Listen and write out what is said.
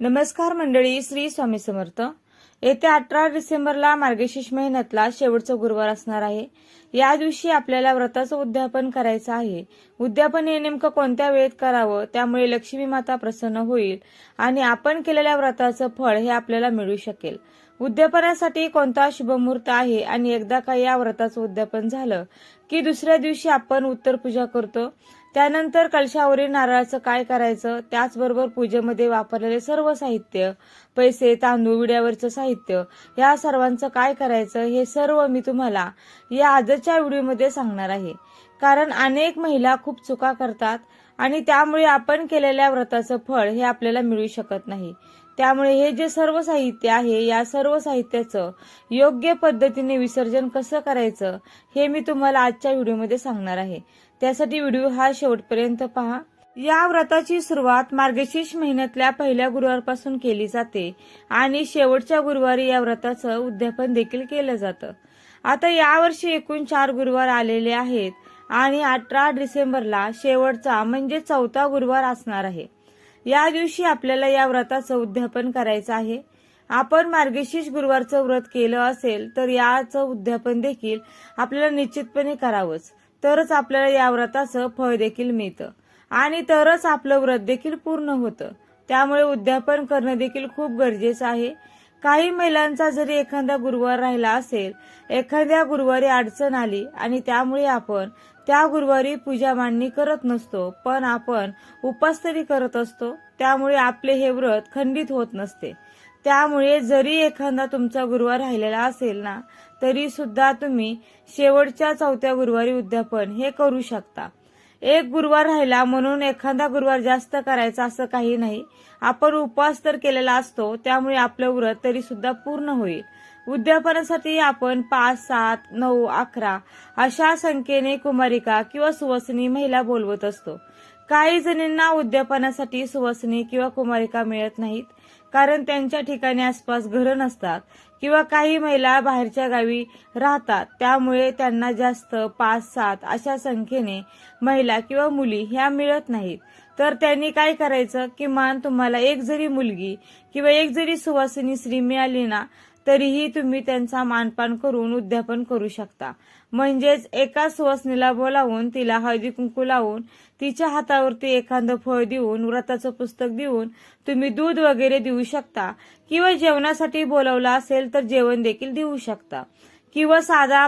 नमस्कार मंडळी श्री स्वामी समर्थ. येत्या अठरा डिसेंबरला मार्गशीर्ष महिन्यातला शेवटचा गुरुवार असणार आहे. या दिवशी आपल्याला व्रताचं उद्यापन करायचं आहे. उद्यापन हे नेमकं कोणत्या वेळेत करावं त्यामुळे लक्ष्मी माता प्रसन्न होईल आणि आपण केलेल्या व्रताचं फळ हे आपल्याला मिळू शकेल. उद्यापनासाठी कोणता शुभमुहूर्त आहे आणि एकदा का या व्रताचं उद्यापन झालं की दुसऱ्या दिवशी आपण उत्तर पूजा करतो त्यानंतर कलशावरील नारळाचं काय करायचं? त्याचबरोबर पूजेमध्ये वापरलेले सर्व साहित्य पैसे तांदूळ विड्यावरचं साहित्य या सर्वांचं काय करायचं हे सर्व मी तुम्हाला या आजच्या व्हिडिओमध्ये सांगणार आहे. कारण अनेक महिला खूप चुका करतात आणि त्यामुळे आपण केलेल्या व्रताचं फळ हे आपल्याला मिळू शकत नाही. त्यामुळे हे जे सर्व साहित्य आहे या सर्व साहित्याचं योग्य पद्धतीने विसर्जन कसं करायचं हे मी तुम्हाला आजच्या व्हिडिओमध्ये सांगणार आहे. त्यासाठी व्हिडिओ हा शेवटपर्यंत पहा. या व्रताची सुरुवात मार्गशीर्ष महिन्यातल्या पहिल्या गुरुवारपासून केली जाते आणि शेवटच्या गुरुवारी या व्रताचं उद्यापन देखील केलं जातं. आता यावर्षी एकूण चार गुरुवार आलेले आहेत आणि अठरा डिसेंबरला शेवटचा म्हणजे चौथा गुरुवार असणार आहे. या दिवशी आपल्याला या व्रताचं उद्यापन करायचं आहे. आपण मार्गशीर्ष गुरुवारचं व्रत केलं असेल तर याचं उद्यापन देखील आपल्याला निश्चितपणे करावंच. तरच आपल्याला या व्रताचं फळ देखील मिळतं. आणि तरच आपलं व्रत देखील पूर्ण होतं. त्यामुळे उद्यापन करणं देखील खूप गरजेचं आहे. काही महिलांचा जरी एखादा गुरुवार राहिला असेल एखाद्या गुरुवारी अडचण आली आणि त्यामुळे आपण त्या गुरुवारी पूजा मांडणी करत नसतो पण आपण उपास तरी करत असतो त्यामुळे आपले हे व्रत खंडित होत नसते. त्यामुळे जरी एखादा तुमचा गुरुवार राहिलेला असेल ना तरी सुद्धा तुम्ही शेवटच्या चौथ्या गुरुवारी उद्यापन हे करू शकता. एक गुरुवार राहिला म्हणून एखादा गुरुवार जास्त करायचा असं काही नाही. आपण उपवास तर केलेला असतो त्यामुळे आपलं व्रत तरी सुद्धा पूर्ण होईल. उद्यापनासाठी आपण पाच सात नऊ अकरा अशा संख्येने कुमारिका किंवा सुवासिनी महिला बोलवत असतो. काही जणींना उद्यापनासाठी सुवासिनी किंवा कुमारिका मिळत नाहीत कारण त्यांच्या ठिकाणी आसपास घरं नसतात किंवा काही महिला बाहेरच्या गावी राहतात. त्यामुळे त्यांना जास्त पाच सात अशा संख्येने महिला किंवा मुली ह्या मिळत नाहीत. तर त्यांनी काय करायचं? किमान तुम्हाला एक जरी मुलगी किंवा एक जरी सुवासिनी स्त्री मिळाली ना तरीही तुम्ही त्यांचा मानपान करून उद्यापन करू शकता. म्हणजेच एका सुवासनीला बोलावून तिला हळदी कुंकू लावून तिच्या हातावरती एखादं फळ देऊन व्रताचं पुस्तक देऊन तुम्ही दूध वगैरे देऊ शकता. किंवा जेवणासाठी बोलवलं असेल तर जेवण देखील देऊ शकता. किंवा साधा